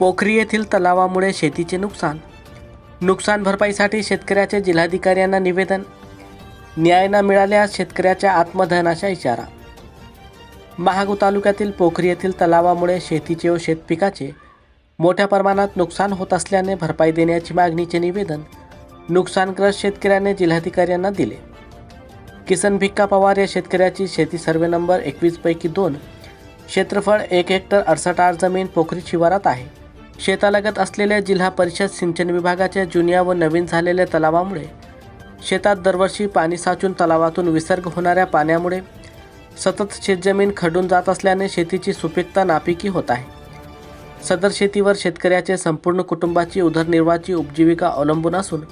पोखरी येथील तलावामुळे शेतीचे नुकसान. नुकसान भरपाईसाठी शेतकऱ्याचे जिल्हाधिकाऱ्यांना निवेदन. न्याय न मिळाल्यास शेतकऱ्याच्या आत्मदहनाचा इशारा. महागू तालुक्यातील पोखरी येथील तलावामुळे शेतीचे व शेतपिकाचे मोठ्या प्रमाणात नुकसान होत असल्याने भरपाई देण्याची मागणीचे निवेदन नुकसानग्रस्त शेतकऱ्याने जिल्हाधिकाऱ्यांना दिले. किसन भिक्का पवार या शेतकऱ्याची शेती सर्वे नंबर एकवीसपैकी दोन. क्षेत्रफळ एक हेक्टर अडसष्ट आठ जमीन पोखरी शिवारात आहे. शेतालगत असलेल्या जिल्हा परिषद सिंचन विभागाच्या जुन्या व नवीन झालेल्या तलावामुळे शेतात दरवर्षी पाणी साचून तलावातून विसर्ग होणाऱ्या पाण्यामुळे सतत शेतजमीन खडून जात असल्याने शेतीची सुपीकता नापिकी होत आहे. सदर शेतीवर शेतकऱ्याचे संपूर्ण कुटुंबाची उदरनिर्वाहाची उपजीविका अवलंबून असून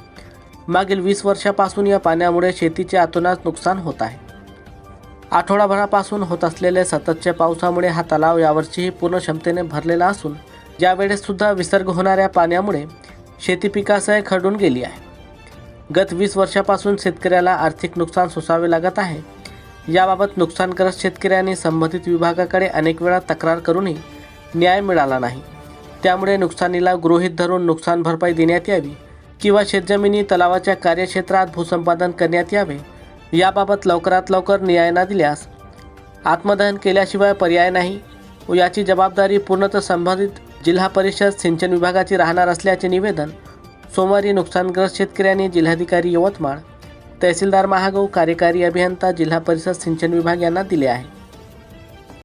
मागील वीस वर्षापासून या पाण्यामुळे शेतीचे अतोनात नुकसान होत आहे. आठवडाभरापासून होत असलेल्या सततच्या पावसामुळे हा तलाव यावर्षीही पूर्ण क्षमतेने भरलेला असून यावेळेससुद्धा विसर्ग होणाऱ्या पाण्यामुळे शेती पिकासह खरडून गेली आहे. गत वीस वर्षापासून शेतकऱ्याला आर्थिक नुकसान सोसावे लागत आहे. याबाबत नुकसानग्रस्त शेतकऱ्यांनी संबंधित विभागाकडे अनेक वेळा तक्रार करूनही न्याय मिळाला नाही. त्यामुळे नुकसानीला गृहीत धरून नुकसान भरपाई देण्यात यावी किंवा शेतजमिनी तलावाच्या कार्यक्षेत्रात भूसंपादन करण्यात यावे याबाबत लवकरात लवकर न्याय न दिल्यास आत्मदहन केल्याशिवाय पर्याय नाही. व याची जबाबदारी पूर्णतः संबंधित जिल्हा परिषद सिंचन विभागाची राहणार असल्याचे निवेदन सोमवारी नुकसानग्रस्त शेतकऱ्यांनी जिल्हाधिकारी यवतमाळ तहसीलदार महागाव कार्यकारी अभियंता जिल्हा परिषद सिंचन विभाग यांना दिले आहे.